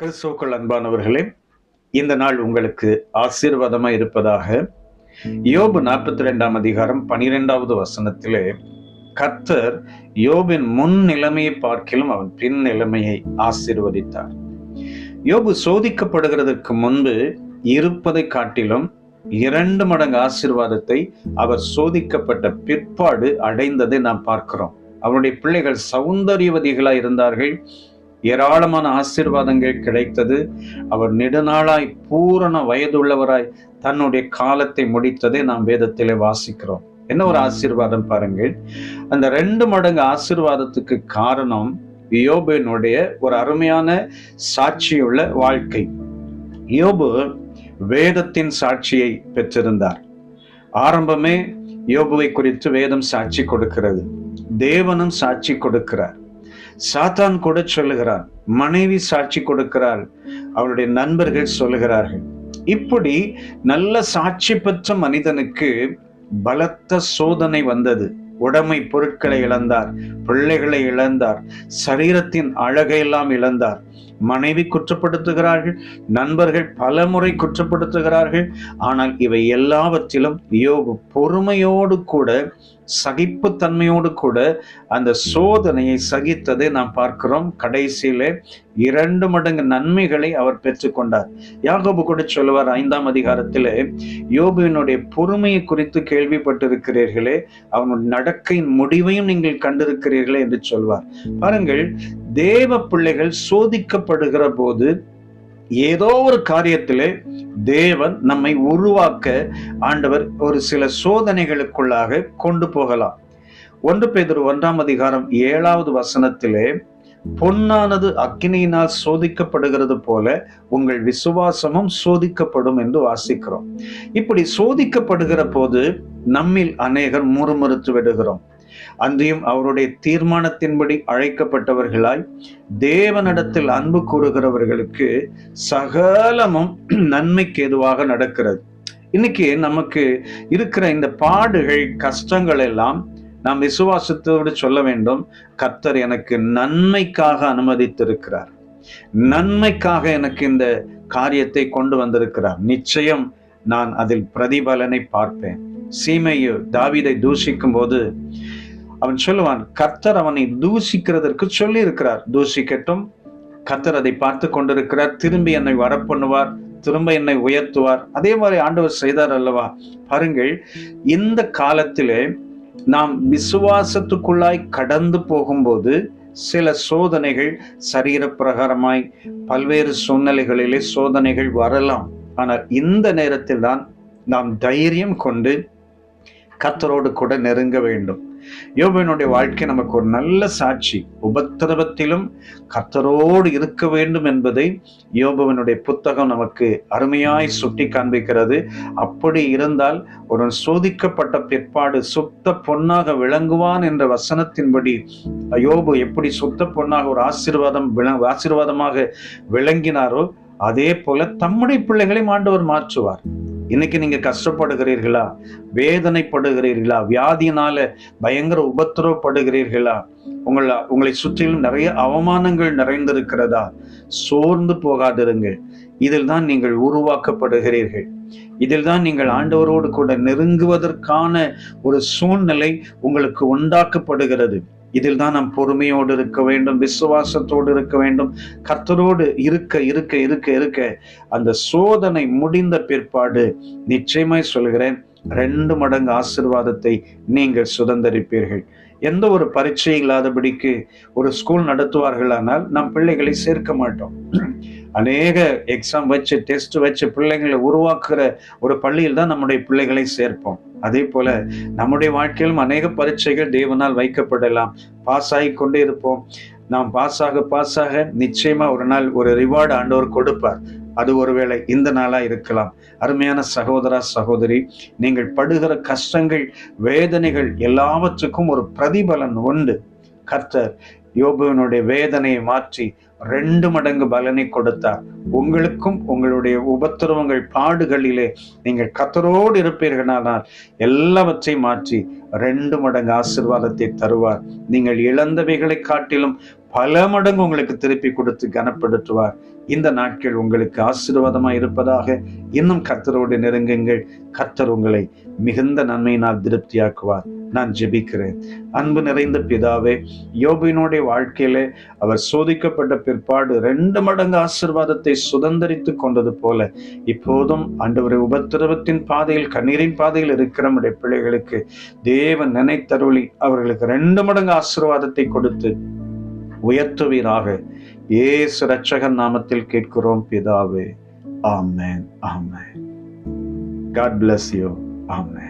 கிறிஸ்துவுக்குள் அன்பானவர்களே இந்த நாள் உங்களுக்கு ஆசீர்வாதமாக இருப்பதாக. யோபு நாற்பத்தி ரெண்டாம் அதிகாரம் பனிரெண்டாவது வசனத்திலே கர்த்தர் யோபின் முன் நிலைமையை பார்க்கிலும் அவன் பின் நிலைமையை ஆசீர்வதித்தார். யோபு சோதிக்கப்படுகிறதற்கு முன்பு இருப்பதை காட்டிலும் இரண்டு மடங்கு ஆசீர்வாதத்தை அவர் சோதிக்கப்பட்ட பிற்பாடு அடைந்ததை நாம் பார்க்கிறோம். அவருடைய பிள்ளைகள் சௌந்தரியவதிகளா இருந்தார்கள் ஏராளமான ஆசீர்வாதங்கள் கிடைத்தது. அவர் நெடுநாளாய் பூரண வயதுள்ளவராய் தன்னுடைய காலத்தை முடித்ததை நாம் வேதத்திலே வாசிக்கிறோம். என்ன ஒரு ஆசீர்வாதம் பாருங்கள். அந்த ரெண்டு மடங்கு ஆசீர்வாதத்துக்கு காரணம் யோபுவினுடைய ஒரு அருமையான சாட்சியுள்ள வாழ்க்கை. யோபு வேதத்தின் சாட்சியை பெற்றிருந்தார். ஆரம்பமே யோபுவை குறித்து வேதம் சாட்சி கொடுக்கிறது. தேவனும் சாட்சி கொடுக்கிறார். சாத்தான் கூட சொல்லுகிறார் மனைவி சாட்சி கொடுக்கிறாள் அவளுடைய நண்பர்கள் சொல்லுகிறார்கள். இப்படி நல்ல சாட்சி பெற்ற மனிதனுக்கு பலத்த சோதனை வந்தது. உடைமை பொருட்களை இழந்தார் பிள்ளைகளை இழந்தார் சரீரத்தின் அழகையெல்லாம் இழந்தார். மனைவி குற்றப்படுத்துகிறார்கள் நண்பர்கள் பலமுறை குற்றப்படுத்துகிறார்கள். ஆனால் இவை எல்லாவற்றிலும் யோபு பொறுமையோடு கூட சகிப்புத்தன்மையோடு கூட அந்த சோதனையை சகித்ததை நாம் பார்க்கிறோம். கடைசியில இரண்டு மடங்கு நன்மைகளை அவர் பெற்றுக்கொண்டார். யாகோபு கூட சொல்லுவார் ஐந்தாம் அதிகாரத்திலே யோபுவினுடைய பொறுமையை குறித்து கேள்விப்பட்டிருக்கிறீர்களே அவனுடைய நடக்கையின் முடிவையும் நீங்கள் கண்டிருக்கிறீர்களே என்று சொல்வார். பாருங்கள் தேவ பிள்ளைகள் சோதிக்கப்படுகிற போது ஏதோ ஒரு காரியத்திலே தேவன் நம்மை உருவாக்க ஆண்டவர் ஒரு சில சோதனைகளுக்குள்ளாக கொண்டு போகலாம். ஒன்று பேதர் ஒன்றாம் அதிகாரம் ஏழாவது வசனத்திலே பொன்னானது அக்கினியினால் சோதிக்கப்படுகிறது போல உங்கள் விசுவாசமும் சோதிக்கப்படும் என்று வாசிக்கிறோம். இப்படி சோதிக்கப்படுகிற போது நம்மில் அநேகர் முறுமுறுத்து விடுகிறோம். அன்றியும் அவருடைய தீர்மானத்தின்படி அழைக்கப்பட்டவர்களாய் தேவனிடத்தில் அன்பு கூறுகிறவர்களுக்கு சகலமும் நன்மைக்கு எதுவாக நடக்கிறது. இன்னைக்கு நமக்கு இருக்கிற இந்த பாடுகள் கஷ்டங்கள் எல்லாம் நாம் விசுவாசத்தோடு சொல்ல வேண்டும். கர்த்தர் எனக்கு நன்மைக்காக அனுமதித்திருக்கிறார். நன்மைக்காக எனக்கு இந்த காரியத்தை கொண்டு வந்திருக்கிறார். நிச்சயம் நான் அதில் பிரதிபலனை பார்ப்பேன். சீமையு தாவிதை தூஷிக்கும் போது அவன் சொல்லுவான் கர்த்தர் அவனை தூஷிக்கிறதற்கு சொல்லி இருக்கிறார் தூஷிக்கட்டும் கர்த்தர் அதை பார்த்து கொண்டிருக்கிறார். திரும்பி என்னை வரப்பண்ணுவார் திரும்ப என்னை உயர்த்துவார். அதே மாதிரி ஆண்டவர் செய்தார் அல்லவா? பாருங்கள் இந்த காலத்திலே நாம் விசுவாசத்துக்குள்ளாய் கடந்து போகும்போது சில சோதனைகள் சரீர பிரகாரமாய் பல்வேறு சூழ்நிலைகளிலே சோதனைகள் வரலாம். ஆனால் இந்த நேரத்தில் தான் நாம் தைரியம் கொண்டு கத்தரோடு கூட நெருங்க வேண்டும். யோபனுடைய வாழ்க்கை நமக்கு ஒரு நல்ல சாட்சி. உபத்திரவத்திலும் கத்தரோடு இருக்க வேண்டும் என்பதை யோபுவனுடைய புத்தகம் நமக்கு அருமையாய் சுட்டி காண்பிக்கிறது. அப்படி இருந்தால் ஒரு சோதிக்கப்பட்ட பிற்பாடு சுத்த பொன்னாக விளங்குவான் என்ற வசனத்தின்படி யோபு எப்படி சுத்த பொன்னாக ஒரு ஆசீர்வாதம் ஆசீர்வாதமாக விளங்கினாரோ அதே போல தம்முடைய பிள்ளைகளையும் ஆண்டவர் மாற்றுவார். இன்னைக்கு நீங்க கஷ்டப்படுகிறீர்களா? வேதனைப்படுகிறீர்களா? வியாதியினால பயங்கர உபத்திரவப்படுகிறீர்களா? உங்களை உங்களை சுற்றிலும் நிறைய அவமானங்கள் நிறைந்திருக்கிறதா? சோர்ந்து போகாதிருங்கள் இதில் தான் நீங்கள் உருவாக்கப்படுகிறீர்கள். இதில் தான் நீங்கள் ஆண்டவரோடு கூட நெருங்குவதற்கான ஒரு சூழ்நிலை உங்களுக்கு உண்டாக்கப்படுகிறது. இதில் தான் நாம் பொறுமையோடு இருக்க வேண்டும் விசுவாசத்தோடு இருக்க வேண்டும். கர்த்தரோடு இருக்க இருக்க இருக்க இருக்க அந்த சோதனை முடிந்த பிற்பாடு நிச்சயமாய் சொல்கிறேன் ரெண்டு மடங்கு ஆசிர்வாதத்தை நீங்கள் சுதந்திரிப்பீர்கள். எந்த ஒரு பரீட்சை இல்லாதபடிக்கு ஒரு ஸ்கூல் நடத்துவார்களானால் நம் பிள்ளைகளை சேர்க்க மாட்டோம். அநேக எக்ஸாம் வச்சு டெஸ்ட் வச்சு பிள்ளைங்களை உருவாக்குற ஒரு பள்ளியில் தான் நம்முடைய பிள்ளைகளை சேர்ப்போம். அதே போல நம்முடைய வாழ்க்கையிலும் அநேக பரீட்சைகள் தேவனால் வைக்கப்படலாம். பாஸ் ஆகி கொண்டே இருப்போம். நாம் பாஸ் ஆக பாஸ் ஆக நிச்சயமா ஒரு நாள் ஒரு ரிவார்டு ஆண்டவர் கொடுப்பார். அது ஒருவேளை இந்த நாளா இருக்கலாம். அருமையான சகோதரா சகோதரி நீங்கள் படுகிற கஷ்டங்கள் வேதனைகள் எல்லாவற்றுக்கும் ஒரு பிரதிபலன் உண்டு. கர்த்தர் யோபுவனுடைய வேதனையை மாற்றி ரெண்டு மடங்கு பலனை கொடுத்தார். உங்களுக்கும் உங்களுடைய உபத்திரவங்கள் பாடுகளிலே நீங்கள் கத்தரோடு இருப்பீர்களானால் எல்லாவற்றையும் மாற்றி ரெண்டு மடங்கு ஆசிர்வாதத்தை தருவார். நீங்கள் இழந்தவைகளை காட்டிலும் பல மடங்கு உங்களுக்கு திருப்பி கொடுத்து கனப்படுத்துவார். இந்த நாட்கள் உங்களுக்கு ஆசீர்வாதமாக இருப்பதாக இன்னும் கத்தரோடு நெருங்குங்கள். கத்தர் உங்களை மிகுந்த நன்மையினால் திருப்தியாக்குவார். நான் ஜெபிக்கிறேன். அன்பு நிறைந்த பிதாவே யோபினுடைய வாழ்க்கையில அவர் சோதிக்கப்பட்ட பிற்பாடு ரெண்டு மடங்கு ஆசிர்வாதத்தை சுதந்திரித்து கொண்டது போல இப்போதும் ஆண்டவரை உபத்திரவத்தின் பாதையில் கண்ணீரின் பாதையில் இருக்கிற நம்முடைய பிள்ளைகளுக்கு தேவன் நினைத்தருளி அவர்களுக்கு ரெண்டு மடங்கு ஆசீர்வாதத்தை கொடுத்து உயர்த்துவீராக. ஏசு ரட்சகன் நாமத்தில் கேட்கிறோம் பிதாவே. ஆமேன் ஆமேன். God bless you amen.